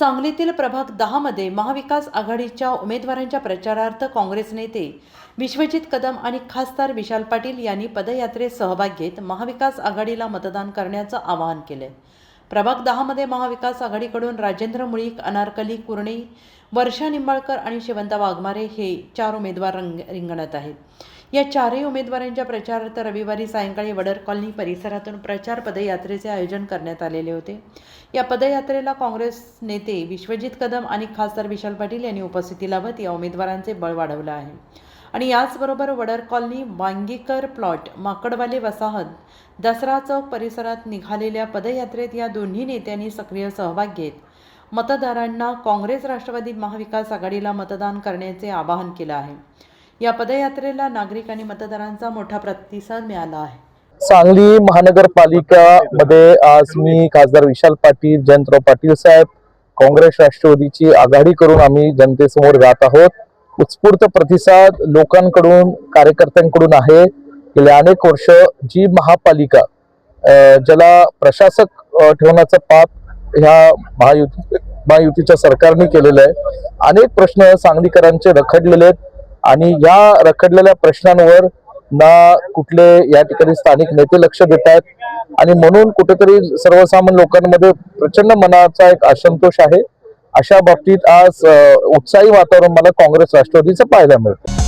सांगलीतील प्रभाग दहामध्ये महाविकास आघाडीच्या उमेदवारांच्या प्रचारार्थ काँग्रेस नेते विश्वजित कदम आणि खासदार विशाल पाटील यांनी पदयात्रेत सहभाग घेत महाविकास आघाडीला मतदान करण्याचं आवाहन केलं. प्रभाग दहामध्ये महाविकास आघाडीकडून राजेंद्र मुळीक अनारकली कुर्णे वर्षा निंबाळकर आणि शिवंता वाघमारे हे चार उमेदवार रंग रिंगणात आहेत. या चारही उमेदवारांच्या प्रचारार्थ रविवारी सायंकाळी वडर कॉलनी परिसरातून प्रचार पदयात्रेचे आयोजन करण्यात आलेले होते. या पदयात्रेला काँग्रेस नेते विश्वजित कदम आणि खासदार विशाल पाटील यांनी उपस्थिती लावत या उमेदवारांचे बळ वाढवलं आहे. आणि याचबरोबर वडर कॉलनी वांगीकर प्लॉट माकडवाले वसाहत दसरा चौक परिसरात निघालेल्या पदयात्रेत या दोन्ही नेत्यांनी सक्रिय सहभाग घेत मतदारांना काँग्रेस राष्ट्रवादी महाविकास आघाडीला मतदान करण्याचे आवाहन केलं आहे. या पदयात्रेला नागरिक आणि मतदारांचा मोठा प्रतिसाद मिळाला आहे. सांगली महानगरपालिका मध्ये आज मी खासदार विशाल पाटील जयंतराव पाटील साहेब काँग्रेस राष्ट्रवादीची आघाडी करून आम्ही जनतेसमोर जात आहोत. उत्स्फूर्त प्रतिसाद लोकांकडून कार्यकर्त्यांकडून आहे. गेल्या अनेक वर्ष जी महापालिका ज्याला प्रशासक ठेवण्याचं पाप ह्या महायुती महायुतीच्या सरकारने केलेलं आहे. अनेक प्रश्न सांगलीकरांचे रखडलेले आहेत. आणि या रखडलेल्या प्रश्नांवर ना कुठले या ठिकाणी स्थानिक नेते लक्ष देत आहेत. आणि म्हणून कुठेतरी सर्वसामान्य लोकांमध्ये प्रचंड मनाचा एक असंतोष आहे. अशा बाबतीत आज उत्साही वातावरण मला काँग्रेस राष्ट्रवादीचं पाहायला मिळतं.